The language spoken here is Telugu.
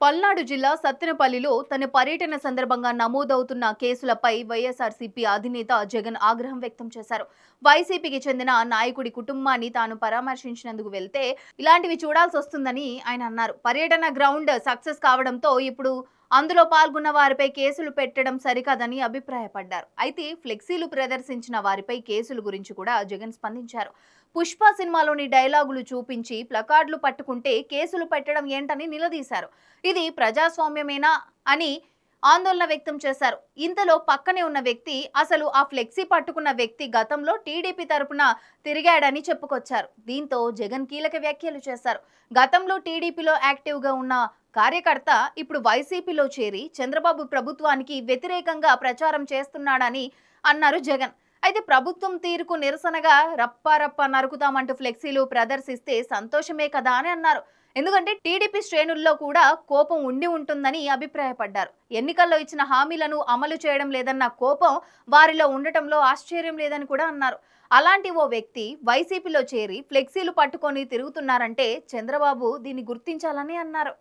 పల్నాడు జిల్లా సత్తెనపల్లిలో తన పర్యటన సందర్భంగా నమోదవుతున్న కేసులపై వైఎస్ఆర్సీపీ అధినేత జగన్ ఆగ్రహం వ్యక్తం చేశారు. వైసీపీకి చెందిన నాయకుడి కుటుంబాన్ని తాను పరామర్శించినందుకు వెళ్తే ఇలాంటివి చూడాల్సి వస్తుందని ఆయన అన్నారు. పర్యటన గ్రౌండ్ సక్సెస్ కావడంతో ఇప్పుడు అందులో పాల్గొన్న వారిపై కేసులు పెట్టడం సరికాదని అభిప్రాయపడ్డారు. అయితే ఫ్లెక్సీలు ప్రదర్శించిన వారిపై కేసుల గురించి కూడా జగన్ స్పందించారు. పుష్ప సినిమాలోని డైలాగులు చూపించి ప్లకార్డులు పట్టుకుంటే కేసులు పెట్టడం ఏంటని నిలదీశారు. ఇది ప్రజాస్వామ్యమేనా అని ఆందోళన వ్యక్తం చేశారు. ఇంతలో పక్కనే ఉన్న వ్యక్తి అసలు ఆ ఫ్లెక్సీ పట్టుకున్న వ్యక్తి గతంలో టీడీపీ తరపున తిరిగాడని చెప్పుకొచ్చారు. దీంతో జగన్ కీలక వ్యాఖ్యలు చేశారు. గతంలో టీడీపీలో యాక్టివ్గా ఉన్న కార్యకర్త ఇప్పుడు వైసీపీలో చేరి చంద్రబాబు ప్రభుత్వానికి వ్యతిరేకంగా ప్రచారం చేస్తున్నాడని అన్నారు జగన్. అయితే ప్రభుత్వం తీరుకు నిరసనగా రప్పారప్ప నరుకుతామంటూ ఫ్లెక్సీలు ప్రదర్శిస్తే సంతోషమే కదా అని అన్నారు. ఎందుకంటే టీడీపీ శ్రేణుల్లో కూడా కోపం ఉండి ఉంటుందని అభిప్రాయపడ్డారు. ఎన్నికల్లో ఇచ్చిన హామీలను అమలు చేయడం లేదన్న కోపం వారిలో ఉండటంలో ఆశ్చర్యం లేదని కూడా అన్నారు. అలాంటి ఓ వ్యక్తి వైసీపీలో చేరి ఫ్లెక్సీలు పట్టుకొని తిరుగుతున్నారంటే చంద్రబాబు దీన్ని గుర్తించాలని అన్నారు.